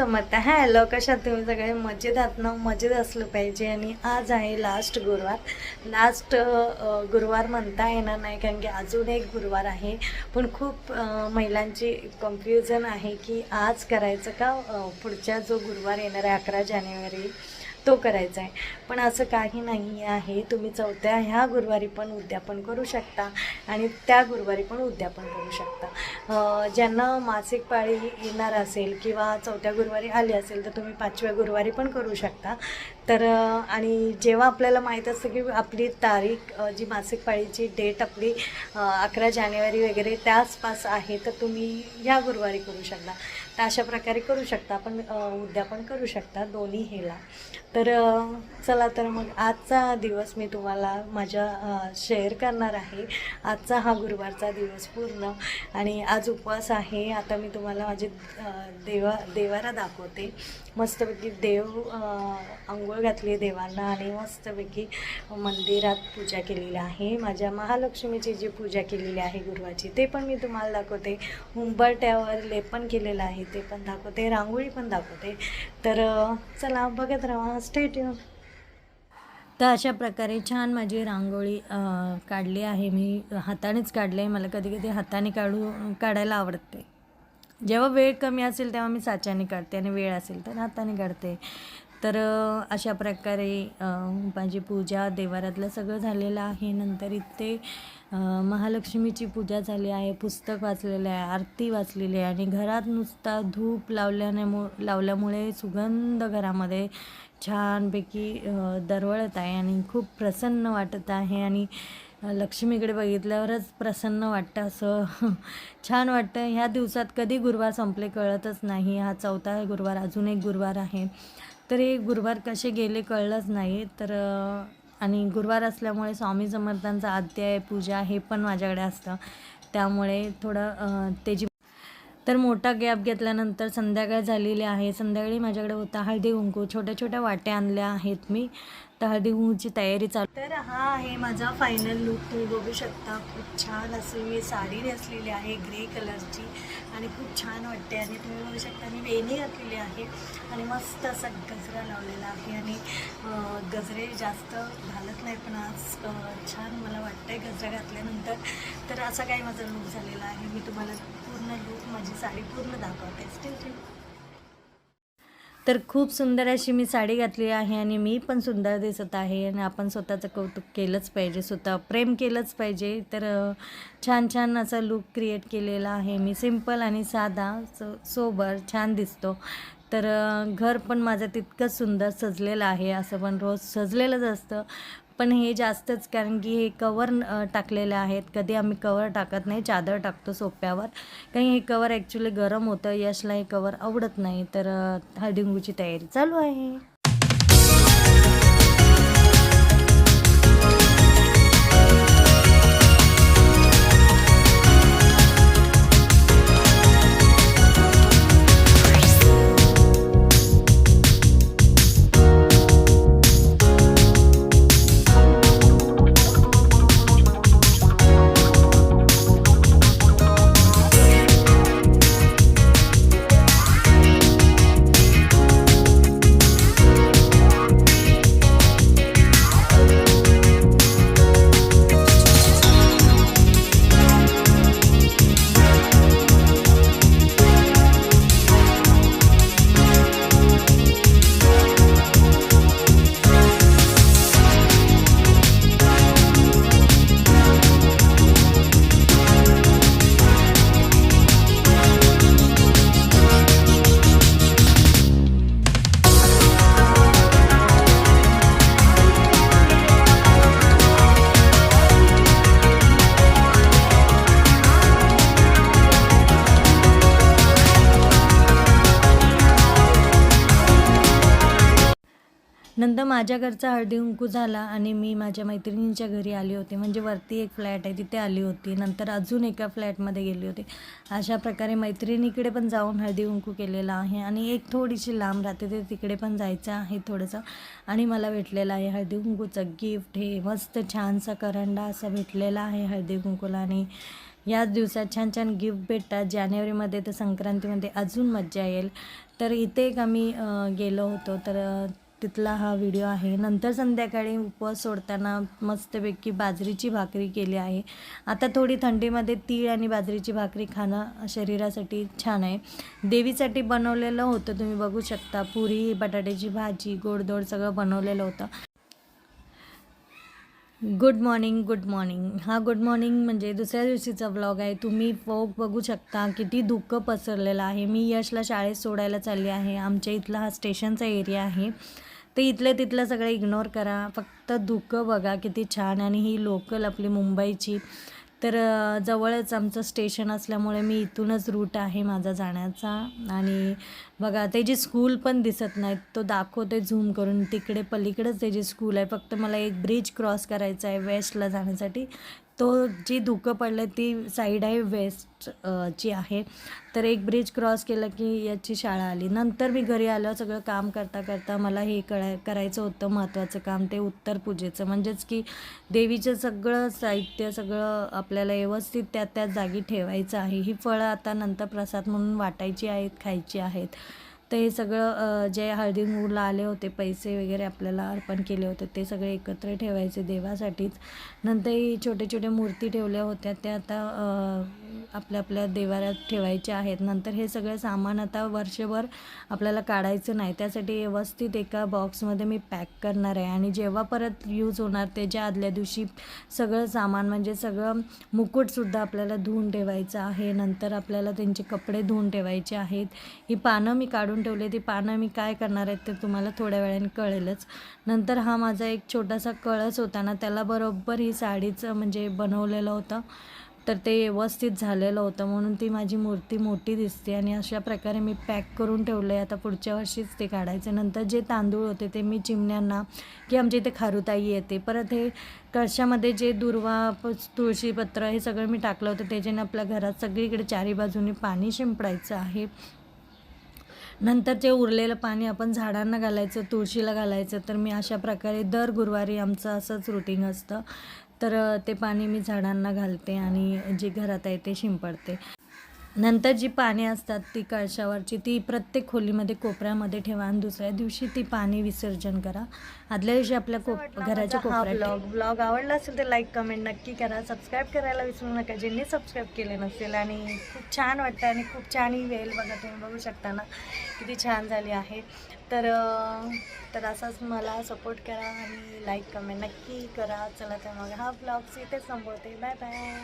समर्थ hello कशात तुम्ही? सगळे मजेत आहात ना? मजेत असलं पाहिजे. आणि आज आहे लास्ट गुरुवार. लास्ट गुरुवार म्हणता येणार नाही कारण की अजून एक गुरुवार आहे. पण खूप महिलांची कन्फ्युजन आहे की आज करायचं का? पुढच्या जो गुरुवार येणार आहे अकरा जानेवारी. तो करायचा आहे पण असं काही नाही आहे. तुम्ही चौथ्या ह्या गुरुवारी पण उद्यापन करू शकता आणि त्या गुरुवारी पण उद्यापन करू शकता. ज्यांना मासिक पाळी येणार असेल किंवा चौथ्या गुरुवारी आली असेल तर तुम्ही पाचव्या गुरुवारी पण करू शकता. तर आणि जेव्हा आपल्याला माहीत असतं की आपली तारीख जी मासिक पाळीची डेट आपली अकरा जानेवारी वगैरे त्याचपास आहे तर तुम्ही ह्या गुरुवारी करू शकता. तर अशा प्रकारे करू शकता आपण उद्या उद्यापन करू शकता दोन्ही हेला. तर चला तर मग आजचा दिवस मी तुम्हाला माझ्या शेअर करणार आहे. आजचा हा गुरुवारचा दिवस पूर्ण आणि आज उपवास आहे. आता मी तुम्हाला माझे देवा देवारा दाखवते. मस्तपैकी देव आंघोळ घातली देवांना आणि मस्तपैकी मंदिरात पूजा केलेली आहे. माझ्या महालक्ष्मीची जी पूजा केलेली आहे गुरुवारची ते पण मी तुम्हाला दाखवते. उंबरट्यावर लेपन केलेलं आहे. ते पण दाखवते रांगोळी पण दाखवते. तर चला बघत राहा स्टेट तर अशा प्रकारे छान माझी रांगोळी काढली आहे. मी हातानेच काढली आहे. मला कधी कधी हाताने काढू काढायला आवडते. जेव्हा वेळ कमी असेल तेव्हा मी साच्याने काढते आणि वेळ असेल तर हाताने काढते. तर अशा प्रकारे माझी पूजा देवारातलं सगळं झालेलं आहे. नंतर इथे महालक्ष्मीची पूजा झाली आहे पुस्तक वाचलेलं आहे आरती वाचलेली आहे आणि घरात नुसता धूप लावल्याने मु लावल्यामुळे सुगंध घरामध्ये छानपैकी दरवळत आहे आणि खूप प्रसन्न वाटत आहे आणि लक्ष्मीकडे बघितल्यावरच प्रसन्न वाटतं असं छान वाटतं. ह्या दिवसात कधी गुरुवार संपले कळतच नाही. हा चौथा गुरुवार अजून एक गुरुवार आहे. तर हे गुरुवार कसे गेले कळलंच नाही. तर आणि गुरुवार असल्यामुळे स्वामी समर्थांचा अध्याय पूजा हे पण माझ्याकडे असतं. त्यामुळे थोडं त्याची तर मोठा गॅप घेतल्यानंतर संध्याकाळ झालेली आहे. संध्याकाळी माझ्याकडे होता हळदी कुंकू. छोट्या छोट्या वाट्या आणल्या आहेत मी. तर हळदी तयारी चालू तर हा आहे माझा फायनल लुक तुम्ही बघू शकता खूप छान असे मी साडी नेसलेली आहे ग्रे कलरची आणि खूप छान वाटते. आणि तुम्ही बघू शकता मी वेणी घातलेली आहे. आणि मस्त असा गजरा लावलेला आहे. आणि गजरे जास्त घालत नाही पण आज छान मला वाटतंय गजरा घातल्यानंतर. तर असा काही माझा लूक झालेला आहे. मी तुम्हाला पूर्ण लूक माझी साडी पूर्ण दाखवते. स्टिल तर खूप सुंदर अशी मी साडी घातली आहे आणि मी पण सुंदर दिसत आहे आणि आपण स्वतःचं कौतुक केलंच पाहिजे स्वतः प्रेम केलंच पाहिजे. तर छान छान असा लुक क्रिएट केलेला आहे मी. सिंपल आणि साधा सो सोबर छान दिसतो. तर घर पण माझं तितकंच सुंदर सजलेलं आहे. असं पण रोज सजलेलंच असतं. पण हे जास्तच कारण की हे कवर टाकलेले आहेत. कधी आम्ही कवर टाकत नाही चादर टाकतो सोप्यावर. कारण हे कवर ॲक्च्युली गरम होतं यशला हे कवर आवडत नाही. तर हळदिंगूची तयारी चालू आहे. नंतर माझ्या घरचा हळदी कुंकू झाला आणि मी माझ्या मैत्रिणींच्या घरी आली होती. म्हणजे वरती एक फ्लॅट आहे तिथे आली होती. नंतर अजून एका फ्लॅटमध्ये गेली होती. अशा प्रकारे मैत्रिणीकडे पण जाऊन हळदी कुंकू आहे. आणि एक थोडीशी लांब राहते ते तिकडे पण जायचं आहे थोडंसं. आणि मला भेटलेलं आहे हळदी कुंकूचं गिफ्ट हे मस्त छानसा करंडा असा भेटलेला आहे हळदी कुंकूला. आणि याच दिवसात छान छान गिफ्ट भेटतात. जानेवारीमध्ये तर संक्रांतीमध्ये अजून मज्जा येईल. तर इथे एक आम्ही गेलो होतो. तर तिथला हा व्हिडिओ आहे. नंतर संध्याकाळी उपवास सोडताना मस्तपैकी बाजरीची भाकरी केली आहे. आता थोडी थंडीमध्ये तीळ आणि बाजरीची भाकरी खाणं शरीरासाठी छान आहे. देवीसाठी बनवलेलं होतं तुम्ही बघू शकता. पुरी बटाट्याची भाजी गोडधोड सगळं बनवलेलं होतं. गुड मॉर्निंग गुड मॉर्निंग हा गुड मॉर्निंग म्हणजे दुसऱ्या दिवशीचा व्लॉग आहे. तुम्ही फोक बघू शकता किती धुकं पसरलेलं आहे. मी यशला शाळेत सोडायला चालली आहे. आमच्या इथला हा स्टेशनचा एरिया आहे. ते इथलं तिथलं सगळं इग्नोर करा. फक्त धुकं बघा किती छान आणि ही लोकल आपली मुंबईची. तर जवळच आमचं स्टेशन असल्यामुळे मी इथूनच रूट आहे माझा जाण्याचा. आणि बघा त्याची स्कूल पण दिसत नाहीत तो दाखवते झूम करून. तिकडे पलीकडेच त्याची स्कूल आहे फक्त मला एक ब्रिज क्रॉस करायचा आहे वेस्टला जाण्यासाठी. तो जी धुकं पडलं ती साईड आहे वेस्ट ची आहे. तर एक ब्रिज क्रॉस केलं की याची शाळा आली. नंतर मी घरी आलं सगळं काम करता करता मला हे कळाय करायचं होतं महत्त्वाचं काम ते उत्तर पूजेचं. म्हणजेच की देवीचं सगळं साहित्य सगळं आपल्याला व्यवस्थित त्या त्या जागी ठेवायचं आहे. ही फळं आता नंतर प्रसाद म्हणून वाटायची आहेत खायची आहेत. तर हे सगळं जे हळदी आले होते पैसे वगैरे आपल्याला अर्पण केले होते ते सगळे एकत्र ठेवायचे देवासाठीच. नंतर ही छोटे छोटे मूर्ती ठेवल्या होत्या त्या आता आपल्या आपल्या देवाऱ्यात ठेवायच्या आहेत. नंतर हे सगळं सामान आता वर्षभर आपल्याला काढायचं नाही. त्यासाठी व्यवस्थित एका बॉक्समध्ये मी पॅक करणार आहे. आणि जेव्हा परत यूज होणार त्याच्या आदल्या दिवशी सगळं सामान म्हणजे सगळं मुकुटसुद्धा आपल्याला धुवून ठेवायचं आहे. नंतर आपल्याला त्यांचे कपडे धुवून ठेवायचे आहेत. ही पानं मी काढून ठेवली ती पानं मी काय करणार आहेत ते तुम्हाला थोड्या वेळाने कळेलच. नंतर हा माझा एक छोटासा कळस होता ना त्याला बरोबर ही साडीचं म्हणजे बनवलेलं होतं. तर ते व्यवस्थित झालेलं होतं म्हणून ती माझी मूर्ती मोठी दिसते आणि अशा प्रकारे मी पॅक करून ठेवलं आहे आता पुढच्या वर्षीच ते काढायचे. नंतर जे तांदूळ होते ते मी चिमण्यांना की आमच्या इथे खारुताई येते. परत हे कळशामध्ये जे दुर्वा प तुळशीपत्र हे सगळं मी टाकलं होतं. त्याच्याने आपल्या घरात सगळीकडे चारी बाजूनी पाणी शिंपडायचं आहे. नंतर जे उरलेलं पाणी आपण झाडांना घालायचं तुळशीला घालायचं तर मी अशा प्रकारे दर गुरुवारी आमचं असंच रुटीन असतं. तर ते पाणी मी झाडांना घालते आणि जे घरात आहे ते शिंपडते. नंतर जी पाणी असतात ती कळशावरची ती प्रत्येक खोलीमध्ये कोपऱ्यामध्ये ठेवा आणि दुसऱ्या दिवशी ती पाणी विसर्जन करा. आदल्या दिवशी आपल्या कोप घराच्या कोपऱ्यात ब्लॉग ब्लॉग आवडला असेल तर लाईक कमेंट नक्की करा. सबस्क्राईब करायला विसरू नका. ज्यांनी सबस्क्राईब केले नसेल आणि खूप छान वाटतं आणि खूप छान ही वेल बघा तुम्ही बघू शकता ना किती छान झाली आहे. तर तर असाच मला सपोर्ट करा आणि लाईक कमेंट नक्की करा. चला तर मग हा ब्लॉग्स इथे संपवते बाय बाय